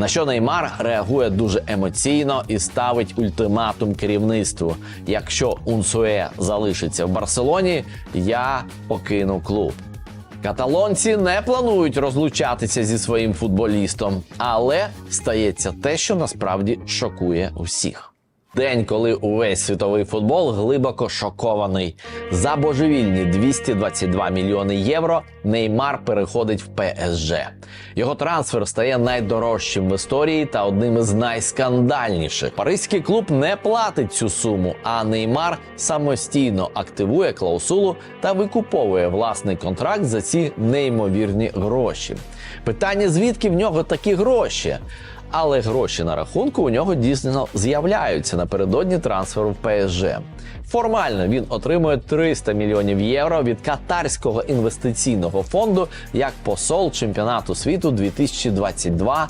На що Неймар реагує дуже емоційно і ставить ультиматум керівництву: якщо Унсуе залишиться в Барселоні, я покину клуб. Каталонці не планують розлучатися зі своїм футболістом, але стається те, що насправді шокує усіх. День, коли увесь світовий футбол глибоко шокований. За божевільні 222 мільйони євро Неймар переходить в ПСЖ. Його трансфер стає найдорожчим в історії та одним із найскандальніших. Паризький клуб не платить цю суму, а Неймар самостійно активує клаусулу та викуповує власний контракт за ці неймовірні гроші. Питання: звідки в нього такі гроші? Але гроші на рахунку у нього дійсно з'являються напередодні трансферу в ПСЖ. Формально він отримує 300 мільйонів євро від катарського інвестиційного фонду як посол чемпіонату світу 2022